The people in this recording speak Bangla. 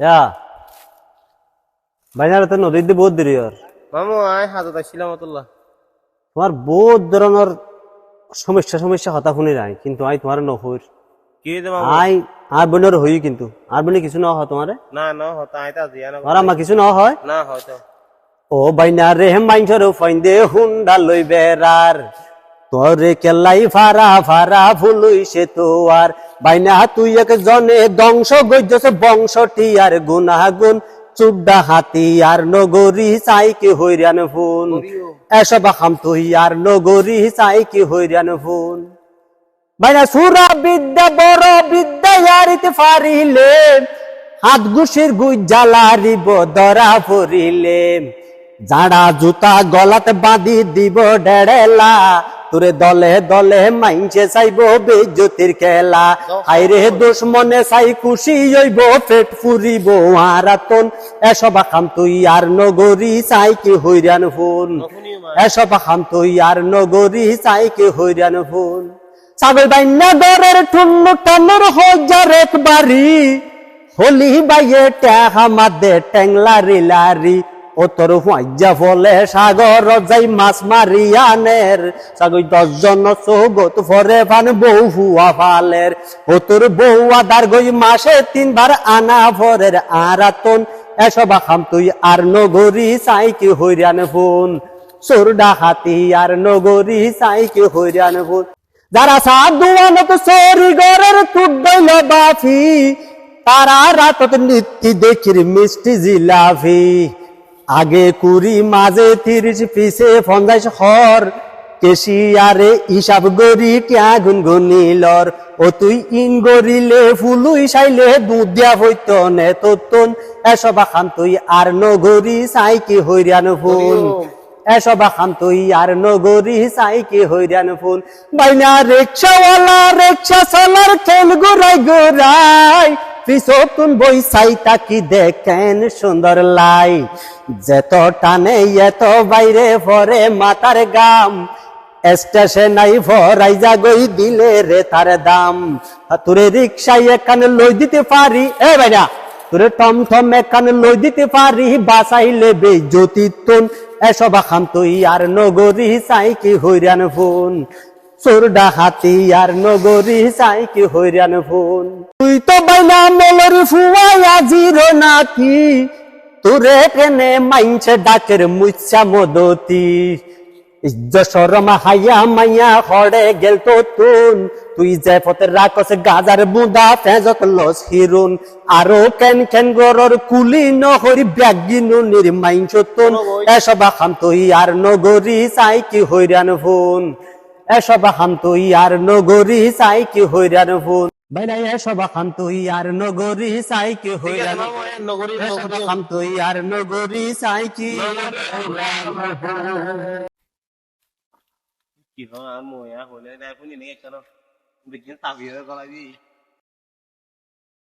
ইয়া বাইনার তো নদীতে বহুত দেরি আর মামু আয় হাজত আসছিলাম অতুল্লাহ তোমার বহুত ধরনের সমস্যা সমস্যা হতা শুনি নাই কিন্তু আই তোমার নহর। কি হয়েছে মামু? আই আর বোনের হই কিন্তু আর বোনে কিছু না হয় তোমারে? না না হতা আইতা দিয়া না আর আমার কিছু না হয়? না হয়তো। ও বাইনা রে মাইনছর ফাইন্দে হুন্ডা লই বেড়ার তোরে কেলাই ফারা ফারা ফুলুই সে তোয়ার বাইনা তুই এক জনে দংশ গজ্জস বংশটি আর গুনাগুন চুড্ডা হাতি আর নগরী চাইকে হইরান ফোন এসব খাম তুই আর নগরী চাইকে হইরান ফোন বাইনা সুরা বিদ্যা বড় বিদ্যা ইয়ারিতে ফারিলে। হাত ঘুষির গুই জ্বালারিব দরা ফরিলে। জাড়া জুতা গলাতে বাঁধি দিব ডেড়েলা। তোরে দলে দলে মাইনছে চাইব বেজ্যোতির খেলা। হাইরে দুশ্মনে চাই খুশি হইব, পেট ফুরিব আরাতন এসব খাম তুই আর নগরী চাই কি হইরান ফোন এসব খাম তুই আর নগরী চাই কি হইরান ফোন ছাগল বাইন্না গরের ঠুন্ন টানোর হজার একবারি হলি বাইয়ে ট্যাহা মাদে ট্যাংলারি লারি। ও তোর ফলে সাগর যাই মাছ মারিয়ানের সাগর দশজন সৌগত ফরে ফান বউ হুয়া ফালের। ও তোর বউ আদার গই মাসে তিনবার আনা ফরের আরাতন। এসব খাম তুই আর নগরী চাই কি হইরান ফোন। সোরডা হাতি আর নগরী চাই কি হইরান ফোন। যারা সাধুয়ানত সরি গরের তুড্ডল বাফি, তারা রাতত নিত্যি দেখির মিষ্টি জিলাফি। আগে কুড়ি মাঝে তিরিশ পিছে পঞ্চাশ হর। কেশিয়ারে হিসাব গরি টিয়া গুন গুনিলর ও তুই ইন গরিলে ফুলুই সাইলে দুধ দিয়া হইত নে তোতন। এসব খান তুই আর নগরি চাই কি হইরান ফুল। এসব খান তুই আর নগরী চাই কি হইরান ফুল। বাইনা রিক্সাওয়ালা রিক্সা চালার খেল গোরাই গোরাই পিছতুন বই চাই তাকি দেখেন সুন্দর লাই? যেত টানে, এত বাইরে পরে মাতার গাম। স্টেশনাই ফরাই জাগই দিলে রে তার দাম। তোরে রিক্সায় এখানে লই দিতে পারি। এ বাইনা তোরে টম টম এখানে লই দিতে পারি। বাসাইলে বে জ্যোতিতন, এসব খাম তুই আর নগরী চাই কি হইরান ফোন। চোরডা হাতি আর নগরী চাই কি ফোন তুই তো বাইনা মলর ফুয়াই আজির নাকি তোরে কেনে মাইনছে ডাকের মুচ্ছা মদতি। হাইয়া মাইয়া তুন, তুই যে পথে রাখস গাজার বুদা ফেজক লস হিরুন। আরও কেন কেন গরর কুলি নহরি ব্যাগিনু নির্মাইন চতুন এসব খাম তুই আর নগরী চাই কি হইরান ফোন এসব খাম আর নগরী চাই কি হইরার ভুল। বাইনা এসব খাম আর নগরী চাই কি হইরার নগরী এসব খাম তুই আর নগরী চাই কি কি হয় মোয়া হলে না শুনি নাকি কেন বিজ্ঞান তাবিয়ে গলা দি